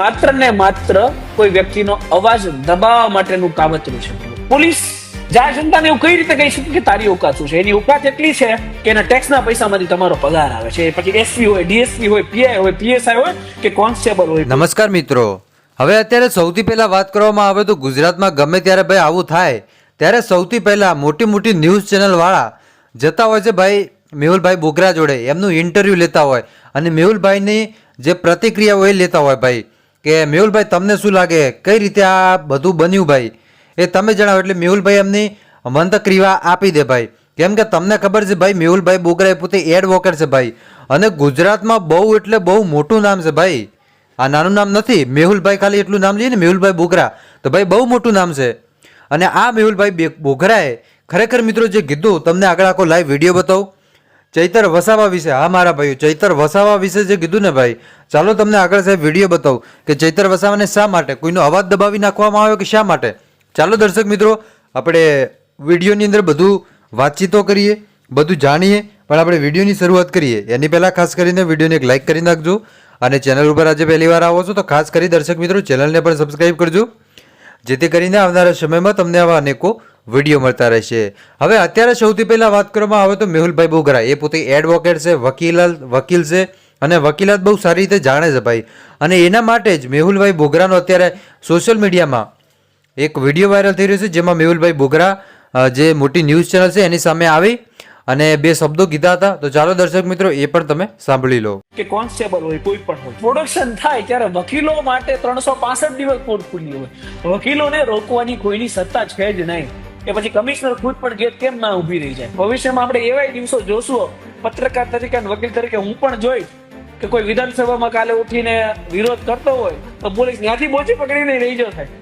માત્ર ને માત્ર કોઈ વ્યક્તિનો અવાજ દબાવવા માટેનું કાવતરું છે. પોલીસ જાહેર જનતાને એવું કઈ રીતે કહી શકે કે તારી ઓકાત શું છે? એની ઓકાત એટલી છે કે એના ટેક્સના પૈસામાંથી તમારો પગાર આવે છે. પછી એસપી હોય, ડીએસપી હોય, પીઆઈ હોય, પીએસઆઈ હોય કે કોન્સ્ટેબલ હોય. નમસ્કાર મિત્રો. હવે અત્યારે સૌથી પહેલા વાત કરવામાં આવે તો ગુજરાતમાં ગમે ત્યારે ભાઈ આવું થાય, ત્યારે સૌથી પહેલા મોટી મોટી ન્યૂઝ ચેનલ વાળા જતા હોય છે ભાઈ મેહુલભાઈ બોગરા જોડે. એમનું ઇન્ટરવ્યૂ લેતા હોય અને મેહુલભાઈની જે પ્રતિક્રિયા હોય એ લેતા હોય ભાઈ. કે મેહુલભાઈ, તમને શું લાગે? કઈ રીતે આ બધું બન્યું ભાઈ? એ તમે જણાવો, એટલે મેહુલભાઈ એમની મંતક્રિયા આપી દે ભાઈ. કેમ કે તમને ખબર છે ભાઈ, મેહુલભાઈ બોગરા પોતે એડવોકેટ છે ભાઈ. અને ગુજરાતમાં બહુ એટલે બહુ મોટું નામ છે ભાઈ. આ નાનું નામ નથી, મેહુલભાઈ ખાલી એટલું નામ લઈએ ને મેહુલભાઈ બોગરા. તો ભાઈ, બહુ મોટું નામ છે. અને આ મેહુલભાઈ બોગરાએ ખરેખર મિત્રો જે કીધું, તમને આગળ આખો લાઈવ વીડિયો બતાવું. ચૈતર વસાવા વિશે, હા મારા ભાઈઓ, ચૈતર વસાવા વિશે જે કીધું ને ભાઈ ચાલો તમને આગળ સાહેબ વીડિયો બતાવું કે ચૈતર વસાવાને શા માટે? કોઈનો અવાજ દબાવી નાખવામાં આવ્યો કે શા માટે? ચાલો દર્શક મિત્રો, આપણે વિડીયોની અંદર બધું વાતચીતો કરીએ, બધું જાણીએ, પણ આપણે વિડીયોની શરૂઆત કરીએ. એની પહેલાં ખાસ કરીને વિડીયોને એક લાઇક કરી નાખજો અને ચેનલ ઉપર આજે પહેલી વાર આવો છો તો ખાસ કરી દર્શક મિત્રો, ચેનલને પણ સબસ્ક્રાઈબ કરજો, જેથી કરીને આવનારા સમયમાં તમને આવા અનેકો વીડિયો મળતા રહેશે. હવે અત્યારે સૌથી પહેલાં વાત કરવામાં આવે તો મેહુલભાઈ બોગરા. એ પોતે એડવોકેટ છે વકીલ વકીલ છે અને વકીલાત બહુ સારી રીતે જાણે છે ભાઈ. અને એના માટે જ મેહુલભાઈ બોગરાનો અત્યારે સોશિયલ મીડિયામાં એક વીડિયો વાયરલ થઈ રહ્યો છે, જેમાં મેહુલભાઈ બોગરા જે મોટી ન્યૂઝ ચેનલ છે, એની સામે આવી અને બે શબ્દો કીધા હતા. તો ચાલો દર્શક મિત્રો, એ પણ તમે સાંભળી લો. કે કોન્સ્ટેબલ હોય, કોઈ પણ હોય. પ્રોડક્શન થાય ત્યારે વકીલો માટે ત્રણસો પાસઠ દિવસ કોર્ટ ખુલ્લી હોય. વકીલોને રોકવાની કોઈની સત્તા છે જ નહીં. કે પછી કમિશનર ખુદ પણ ગેટ કેમ ના ઊભી રહી જાય? ભવિષ્યમાં આપણે એવાય દિવસો જોશું. પત્રકાર તરીકે વકીલ તરીકે હું પણ જોઈશ. કે કોઈ વિધાનસભામાં કાલે ઉઠીને વિરોધ કરતો હોય તો પોલીસ ત્યાંથી બોચી પકડીને રહી જો થાય